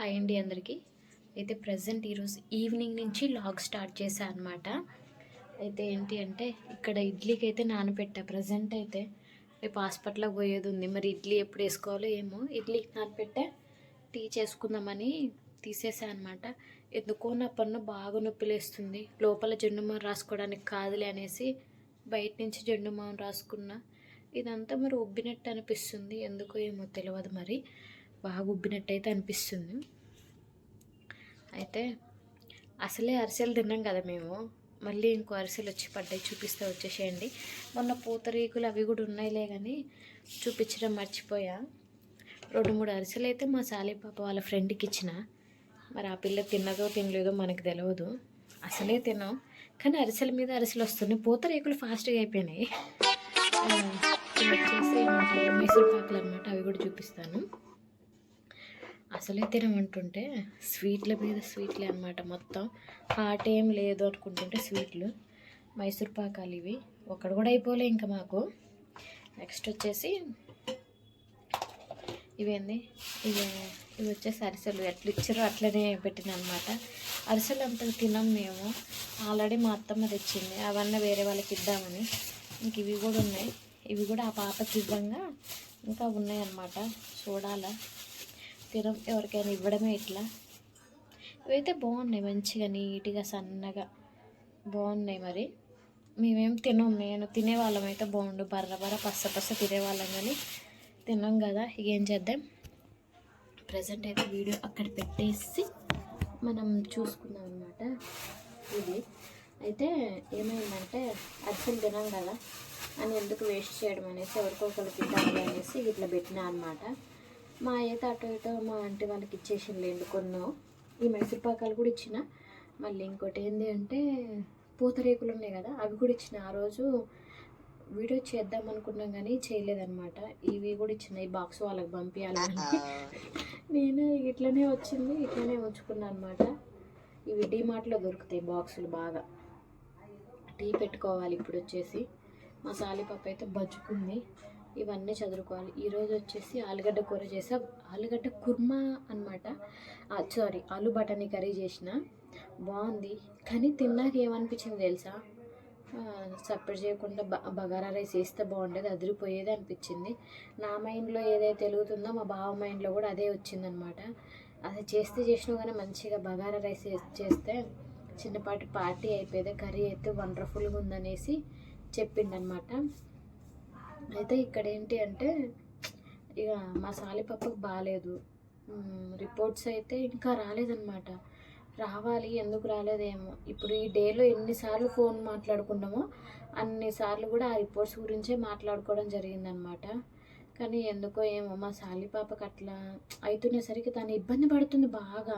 Hi అండి అందరికీ. అయితే ప్రజెంట్ ఈరోజు ఈవినింగ్ నుంచి లాగ్ స్టార్ట్ చేశాను అనమాట అయితే ఏంటి అంటే ఇక్కడ ఇడ్లీకి అయితే నానబెట్టా ప్రజెంట్ అయితే రేపు హాస్పిటల్కి పోయేది ఉంది. మరి ఇడ్లీ ఎప్పుడు వేసుకోవాలో ఏమో. ఇడ్లీకి నానబెట్టా టీ చేసుకుందామని తీసేసా అనమాట ఎందుకో నా పన్ను బాగా నొప్పి లేస్తుంది లోపల జెండుమామ రాసుకోవడానికి కాదులే అనేసి బయట నుంచి జెండుమామ రాసుకున్నా. ఇదంతా మరి ఉబ్బినట్టు అనిపిస్తుంది. ఎందుకో ఏమో తెలియదు మరి. బాగా ఉబ్బినట్టయితే అనిపిస్తుంది. అయితే అసలే అరిసెలు తిన్నాం కదా మేము. మళ్ళీ ఇంకో అరిసెలు వచ్చి పడ్డాయి చూపిస్తే వచ్చేసేయండి. మొన్న పూతరేకులు అవి కూడా ఉన్నాయిలే కానీ చూపించడం మర్చిపోయా. రెండు మూడు అరిసెలు అయితే మా సాలి పాప వాళ్ళ ఫ్రెండ్కి ఇచ్చిన. మరి ఆ పిల్ల తిన్నదో తినలేదో మనకు తెలియదు అసలే తిన్నాం. కానీ అరిసెల మీద అరిసెలు వస్తున్నాయి పూతరేకులు ఫాస్ట్గా అయిపోయినాయి. వచ్చేసి మైసూర్ పాకులు అనమాట అవి కూడా చూపిస్తాను. అసలే తినమంటుంటే స్వీట్ల మీద స్వీట్లే అనమాట మొత్తం. హాట్ ఏం లేదు అనుకుంటుంటే స్వీట్లు. మైసూర్ పాకాలు ఇవి. ఒకడు కూడా అయిపోలే ఇంకా మాకు. నెక్స్ట్ వచ్చేసి ఇవేంది? ఇవి ఇవి వచ్చేసి అరిసెలు. ఎట్లా ఇచ్చారో అట్లనే పెట్టిన అనమాట అరిసెలు అంత తినం మేము. ఆల్రెడీ మా అత్తమ్మ తెచ్చింది. అవన్నీ వేరే వాళ్ళకి ఇద్దామని. ఇంక ఇవి కూడా ఉన్నాయి. ఇవి కూడా ఆ పాపకి ఇవ్వంగా ఇంకా ఉన్నాయన్నమాట చూడాలా. తినం ఎవరికైనా ఇవ్వడమే ఇట్లా ఇవైతే బాగున్నాయి మంచిగా నీట్గా సన్నగా బాగున్నాయి మరి. మేమేం తినం నేను తినేవాళ్ళం అయితే బాగుండు. బర్ర బర్ర పస్స పస్స తినేవాళ్ళం కానీ తిన్నాం కదా. ఇక ఏం చేద్దాం? ప్రజెంట్ అయితే వీడియో అక్కడ పెట్టేసి మనం చూసుకుందాం అనమాట ఇది. అయితే ఏమైందంటే అర్జున్ తినం కదా అని ఎందుకు వేస్ట్ చేయడం అనేసి ఎవరికో ఒకరికి అనేసి ఇట్లా పెట్టినా అనమాట మా అయితే అటు ఇటు మా ఆంటీ వాళ్ళకి ఇచ్చేసిండ్లేండి కొన్నో. ఈ మైసూర్ పాకాలు కూడా ఇచ్చిన. మళ్ళీ ఇంకోటి ఏంటి అంటే పూతరేకులు ఉన్నాయి కదా అవి కూడా ఇచ్చిన. ఆ రోజు వీడియో చేద్దాం అనుకున్నాం కానీ చేయలేదన్నమాట. ఇవి కూడా ఇచ్చిన ఈ బాక్స్ వాళ్ళకి పంపించాలని నేను ఇట్లనే వచ్చింది ఇట్లనే ఉంచుకున్నాను అనమాట ఇవి డీమార్ట్లో దొరుకుతాయి బాక్సులు బాగా. టీ పెట్టుకోవాలి ఇప్పుడు వచ్చేసి. మా సాలిపప్పు అయితే బజ్జుకుంది. ఇవన్నీ చదువుకోవాలి. ఈరోజు వచ్చేసి ఆలుగడ్డ కూర చేసా. ఆలుగడ్డ కుర్మా అనమాట సారీ ఆలు బటానీ కర్రీ చేసిన. బాగుంది. కానీ తిన్నాక ఏమనిపించింది తెలుసా? సపరేట్ చేయకుండా బ బగారా రైస్ వేస్తే బాగుండేది అదిరిపోయేది అనిపించింది. నా మైండ్లో ఏదైతే తెలుగుతుందో మా బావ మైండ్లో కూడా అదే వచ్చిందనమాట అది చేస్తే చేసినా కానీ మంచిగా బగారా రైస్ చేస్తే చిన్నపాటి పార్టీ అయిపోయేది. కర్రీ అయితే వండర్ఫుల్గా ఉందనేసి చెప్పిండనమాట అయితే ఇక్కడ ఏంటి అంటే ఇక మా సాలిపప్పకు బాగాలేదు రిపోర్ట్స్ అయితే ఇంకా రాలేదన్నమాట. రావాలి ఎందుకు రాలేదేమో. ఇప్పుడు ఈ డేలో ఎన్నిసార్లు ఫోన్ మాట్లాడుకున్నామో అన్నిసార్లు కూడా ఆ రిపోర్ట్స్ గురించే మాట్లాడుకోవడం జరిగిందనమాట కానీ ఎందుకో ఏమో మా సాలి పాపకి అట్లా అవుతునేసరికి తను ఇబ్బంది పడుతుంది బాగా.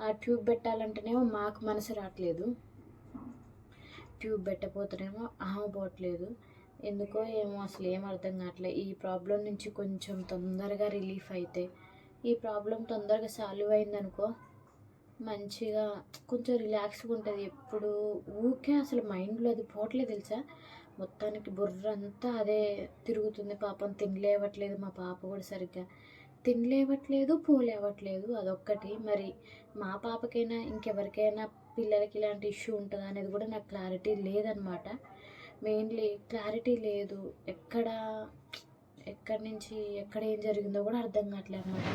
ఆ ట్యూబ్ పెట్టాలంటేనేమో మాకు మనసు రావట్లేదు ట్యూబ్ పెట్టపోతేనేమో ఆమె పోవట్లేదు. ఎందుకో ఏమో అసలు ఏం అర్థం కావట్లేదు ఈ ప్రాబ్లం నుంచి కొంచెం తొందరగా రిలీఫ్ అయితే ఈ ప్రాబ్లం తొందరగా సాల్వ్ అయిందనుకో మంచిగా కొంచెం రిలాక్స్గా ఉంటుంది. ఎప్పుడు ఊరికే అసలు మైండ్లో అది పోవట్లేదు తెలుసా? మొత్తానికి బుర్ర అంతా అదే తిరుగుతుంది. పాపం తినలేవట్లేదు మా పాప కూడా సరిగ్గా. తినలేవట్లేదు పోలేవట్లేదు అదొక్కటి. మరి మా పాపకైనా ఇంకెవరికైనా పిల్లలకి ఇలాంటి ఇష్యూ ఉంటుందా అనేది కూడా నాకు క్లారిటీ లేదనమాట. మెయిన్లీ క్లారిటీ లేదు. ఎక్కడ ఎక్కడి నుంచి ఎక్కడ ఏం జరిగిందో కూడా అర్థం కావట్లేదు అనమాట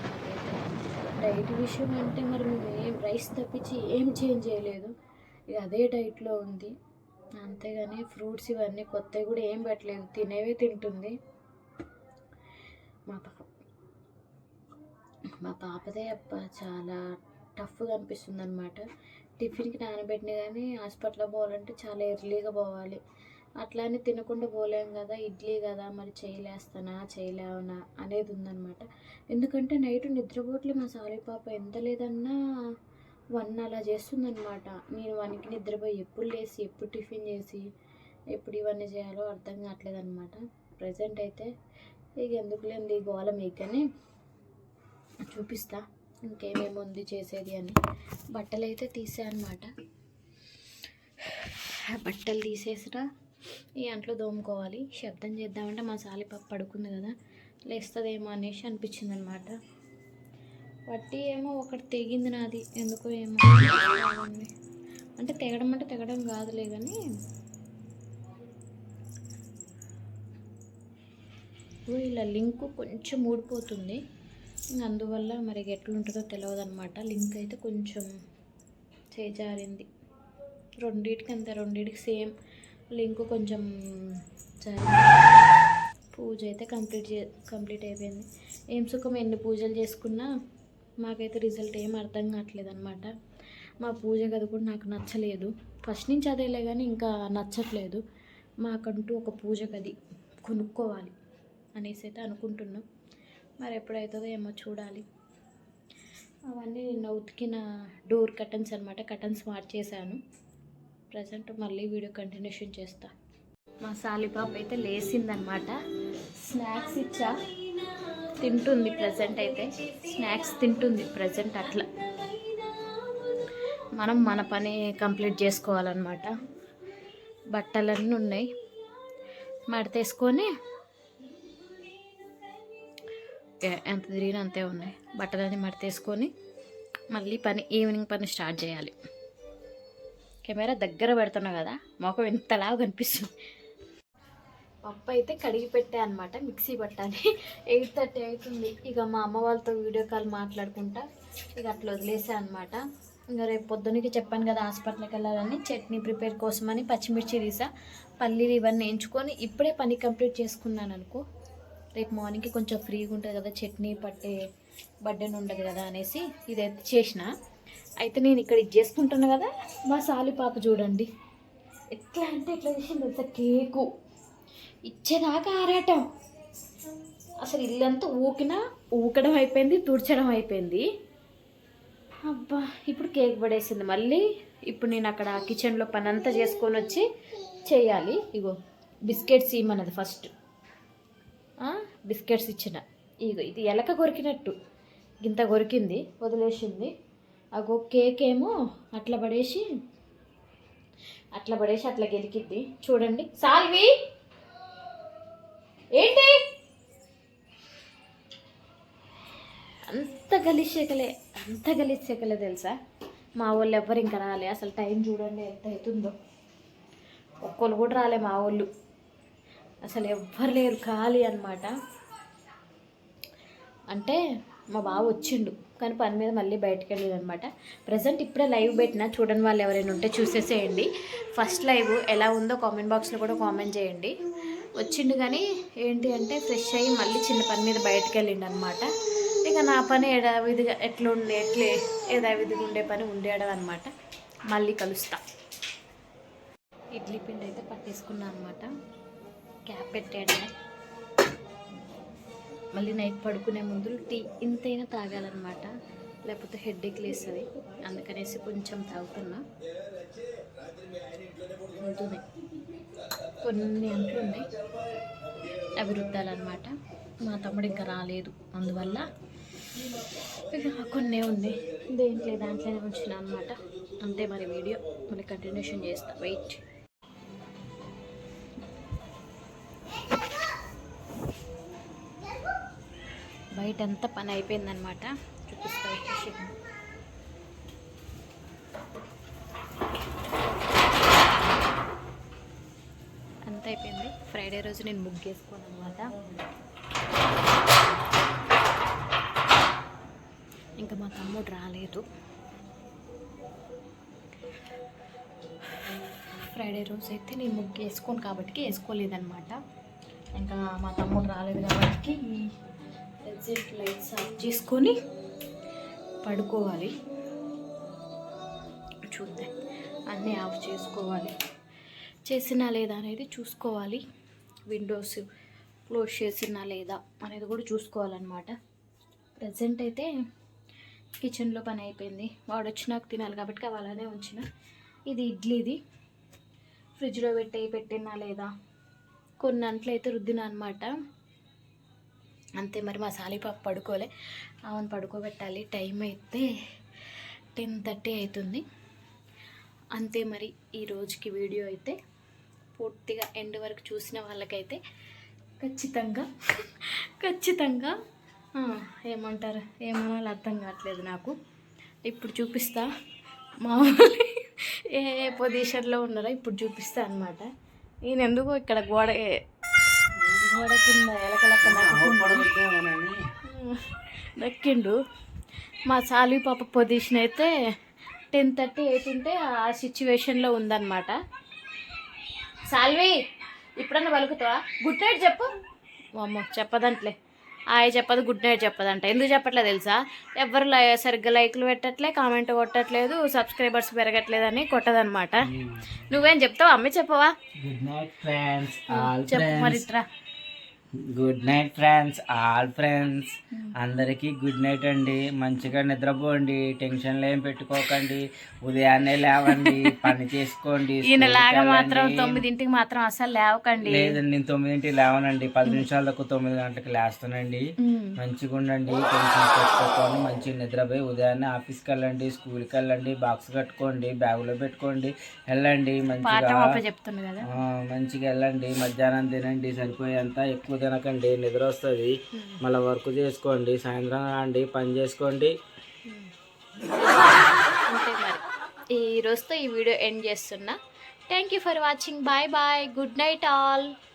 డైట్ విషయం అంటే మరి మేము ఏం రైస్ తప్పించి ఏం చేంజ్ చేయలేదు. ఇక అదే డైట్లో ఉంది. అంతేగాని ఫ్రూట్స్ ఇవన్నీ కొత్తవి కూడా ఏం పెట్టలేదు. తినేవే తింటుంది. మా పాప మా పాపదే అప్ప చాలా టఫ్గా అనిపిస్తుంది అనమాట టిఫిన్కి నానబెట్టిన కానీ హాస్పిటల్లో పోవాలంటే చాలా ఎర్లీగా పోవాలి. అట్లా అని తినకుండా పోలేం కదా ఇడ్లీ కదా మరి చేయలేస్తానా చేయలేవనా అనేది ఉందన్నమాట. ఎందుకంటే నైట్ నిద్రపోట్లే మా సారీ పాప ఎంత లేదన్నా వన్ అలా చేస్తుందన్నమాట. నేను వన్కి నిద్రపోయి ఎప్పుడు లేచి ఎప్పుడు టిఫిన్ చేసి ఎప్పుడు ఇవన్నీ చేయాలో అర్థం కావట్లేదు అనమాట ప్రజెంట్ అయితే ఇక ఎందుకు లేని గోళ మీకని చూపిస్తా ఇంకేమేమి ఉంది చేసేది అని. బట్టలు అయితే తీసా అనమాట బట్టలు తీసేసిరా ఈ అంట్లో దోముకోవాలి. శబ్దం చేద్దామంటే మా సాలిపప్పు పడుకుంది కదా లేస్తుందేమో అనేసి అనిపించింది అనమాట వట్టి ఏమో ఒకటి తెగింది నాది ఎందుకో ఏమో అంటే తెగడం అంటే తెగడం కాదులే కానీ ఓ ఇలా లింక్ కొంచెం ఊడిపోతుంది. అందువల్ల మరి ఎట్లుంటుందో తెలియదు అనమాట లింక్ అయితే కొంచెం చేజారింది. రెండింటికి అంతే రెండింటికి సేమ్. లింక్ కొంచెం పూజ అయితే కంప్లీట్ చే కంప్లీట్ అయిపోయింది. ఏం సుఖం ఎన్ని పూజలు చేసుకున్నా మాకైతే రిజల్ట్ ఏం అర్థం కావట్లేదు అనమాట మా పూజ గది కూడా నాకు నచ్చలేదు. ఫస్ట్ నుంచి అదేలే కానీ ఇంకా నచ్చట్లేదు. మాకంటూ ఒక పూజ గది కొనుక్కోవాలి అనేసి అయితే అనుకుంటున్నాం. మరి ఎప్పుడవుతుందో ఏమో చూడాలి. అవన్నీ నిన్న ఉతికిన డోర్ కటన్స్ అనమాట కటన్స్ మార్చేసాను ప్రజెంట్ మళ్ళీ వీడియో కంటిన్యూషన్ చేస్తా. మా సాలిపాప అయితే లేసిందనమాట స్నాక్స్ ఇచ్చా. తింటుంది ప్రజెంట్ అయితే. స్నాక్స్ తింటుంది ప్రజెంట్ అట్లా. మనం మన పని కంప్లీట్ చేసుకోవాలన్నమాట. బట్టలన్నీ ఉన్నాయి. మడతేసుకొని ఎంత తిరిగినా అంతే ఉన్నాయి. బట్టలన్నీ మడతేసుకొని మళ్ళీ పని ఈవినింగ్ పని స్టార్ట్ చేయాలి. కెమెరా దగ్గర పెడుతున్నా కదా మొఖం ఎంతలా కనిపిస్తుంది. పప్పు అయితే కడిగి పెట్టా అనమాట మిక్సీ పట్టాలి. ఎయిట్ థర్టీ అవుతుంది. ఇక మా అమ్మ వాళ్ళతో వీడియో కాల్ మాట్లాడుకుంటా ఇక అట్లా వదిలేసా అనమాట ఇంకా రేపు పొద్దునకి చెప్పాను కదా హాస్పిటల్కి వెళ్ళాలని చట్నీ ప్రిపేర్ కోసమని పచ్చిమిర్చి తీసా పల్లీలు ఇవన్నీ ఎంచుకొని ఇప్పుడే పని కంప్లీట్ చేసుకున్నాను అనుకో. రేపు మార్నింగ్కి కొంచెం ఫ్రీగా ఉంటుంది కదా చట్నీ పట్టే బర్త్డేని ఉండదు కదా అనేసి ఇదైతే చేసిన. అయితే నేను ఇక్కడ ఇది చేసుకుంటున్నా కదా మా సాలి పాప చూడండి. ఎట్లా అంటే ఎట్లా చేసింది అంత కేకు. ఇచ్చేదాకా ఆరాటం. అసలు ఇల్లంతా ఊకినా ఊకడం అయిపోయింది తుడ్చడం అయిపోయింది. అబ్బా ఇప్పుడు కేక్ పడేసింది మళ్ళీ. ఇప్పుడు నేను అక్కడ కిచెన్లో పని అంతా చేసుకొని వచ్చి చేయాలి. ఇగో బిస్కెట్స్ ఇమ్మన్నది ఫస్ట్. బిస్కెట్స్ ఇచ్చిన. ఇగో ఇది ఎలక కొరికినట్టు. ఇంత కొరికింది వదిలేసింది. అగో కేక్ ఏమో అట్లా పడేసి అట్లా పడేసి అట్లా గెలికిద్ది. చూడండి. సాల్వి! ఏంటి? అంత గలిసేకలే అంత గలిసేకలే తెలుసా? మా వాళ్ళు ఎవ్వరు ఇంకా రాలే. అసలు టైం చూడండి ఎంత అవుతుందో ఒక్కరు కూడా రాలే మా వాళ్ళు. అసలు ఎవ్వరు లేరు ఖాళీ అనమాట అంటే మా బావ వచ్చిండు. కానీ పని మీద మళ్ళీ బయటకు వెళ్ళేది అనమాట ప్రజెంట్ ఇప్పుడే లైవ్ పెట్టిన చూడని వాళ్ళు ఎవరైనా ఉంటే చూసేసేయండి. ఫస్ట్ లైవ్ ఎలా ఉందో కామెంట్ బాక్స్లో కూడా కామెంట్ చేయండి. వచ్చిండు కానీ ఏంటి అంటే ఫ్రెష్ అయ్యి మళ్ళీ చిన్న పని మీద బయటకు వెళ్ళిండు అనమాట ఇక నా పని యథావిధిగా ఎట్లా ఉండే ఎట్లే ఏదావిధిగా ఉండే పని ఉండేయడం అనమాట మళ్ళీ కలుస్తా. ఇడ్లీ పిండి అయితే పట్టేసుకున్నా అనమాట క్యాప్ పెట్టేయడమే మళ్ళీ నైట్ పడుకునే ముందు టీ ఇంతైనా తాగాలన్నమాట. లేకపోతే హెడ్ఏక్ లేస్తుంది. అందుకనేసి కొంచెం తాగుతున్నా. ఉంటుంది కొన్ని అంట్లు ఉన్నాయి. అవి రుద్దాలన్నమాట మా తమ్ముడు ఇంకా రాలేదు. అందువల్ల ఇక కొన్ని ఉన్నాయి. దేంట్లో దాంట్లోనే ఉంచిన అనమాట అంతే మరి వీడియో. మళ్ళీ కంటిన్యూషన్ చేస్తా. వెయిట్. బయట అంతా పని అయిపోయిందనమాట చూపిస్తా వచ్చేసి అంత అయిపోయింది. ఫ్రైడే రోజు నేను ముగ్గేసుకోను అనమాట ఇంకా మా తమ్ముడు రాలేదు. ఫ్రైడే రోజు అయితే నేను ముగ్గు వేసుకోను కాబట్టి వేసుకోలేదనమాట ఇంకా మా తమ్ముడు రాలేదు కాబట్టి ఎగ్జిట్ లైట్స్ ఆఫ్ చేసుకొని పడుకోవాలి. చూద్దాం. అన్నీ ఆఫ్ చేసుకోవాలి. చేసినా లేదా అనేది చూసుకోవాలి. విండోస్ క్లోజ్ చేసినా లేదా అనేది కూడా చూసుకోవాలన్నమాట. ప్రజెంట్ అయితే కిచెన్లో పని అయిపోయింది. వాడు వచ్చినాక తినాలి కాబట్టి అలానే ఉంచిన. ఇది ఇడ్లీది. ఫ్రిడ్జ్లో పెట్టి పెట్టినా లేదా? కొన్ని అంట్లు అయితే రుద్దిన అనమాట అంతే మరి మా సాలిపాప పడుకోలే. ఆమెను పడుకోబెట్టాలి. టైం అయితే టెన్ థర్టీ అవుతుంది. అంతే మరి ఈ రోజుకి వీడియో అయితే పూర్తిగా ఎండ్ వరకు చూసిన వాళ్ళకైతే ఖచ్చితంగా ఖచ్చితంగా ఏమంటారు ఏమనాలో అర్థం కావట్లేదు నాకు. ఇప్పుడు చూపిస్తా. మా ఏ ఏ పొజిషన్లో ఉన్నారో ఇప్పుడు చూపిస్తా అనమాట ఈయన ఎందుకో ఇక్కడ గోడ గోడ కింద ఎలకలక్క దక్కిండు మా సాలి పాప పొజిషన్ అయితే టెన్ థర్టీ ఎయిట్ ఉంటే ఆ సిచ్యువేషన్లో ఉందన్నమాట. సాల్వి ఇప్పుడన్నా పలుకుతావా? గుడ్ నైట్ చెప్పు. అమ్మో చెప్పదంట్లే. ఆయ్ చెప్పదు గుడ్ నైట్ చెప్పదంట. ఎందుకు చెప్పట్లేదు తెలుసా? ఎవరు సరిగ్గా లైక్లు పెట్టట్లే కామెంట్ కొట్టట్లేదు సబ్స్క్రైబర్స్ పెరగట్లేదని కొట్టదనమాట నువ్వేం చెప్తావా? అమ్మ చెప్పవా? చెప్పు మరి ఫ్రెండ్స్ ఇట్రా good night friends all friends అందరికీ గుడ్ నైట్ అండి. మంచిగా నిద్రపోండి. టెన్షన్లు ఏం పెట్టుకోకండి. ఉదయాన్నే లేవండి. పని చేసుకోండి. ఈయన school కి లాగా మాత్రం. తొమ్మిదింటికి మాత్రం అసలు లేవకండి. లేదండి నేను తొమ్మిదింటికి లేవనండి. పది నిమిషాలకు తొమ్మిది గంటలకు లేస్తానండి. మంచిగా ఉండండి. టెన్షన్ పెట్టుకోకండి. మంచిగా నిద్రపోయి ఉదయాన్నే ఆఫీస్కి వెళ్ళండి. స్కూల్కి వెళ్ళండి. బాక్స్ కట్టుకోండి. బ్యాగులో పెట్టుకోండి. వెళ్ళండి. మంచిగా మంచిగా వెళ్ళండి. మధ్యాహ్నం తినండి. సరిపోయేంత ఎక్కువ తినకండి. నిద్ర వస్తుంది. మళ్ళీ వర్క్ చేసుకోండి సాయంత్రం రండి పని చేసుకోండి. అంతే మరి. ఈ రోజుతో ఈ వీడియో ఎండ్ చేస్తున్నా. Thank you for watching bye bye good night all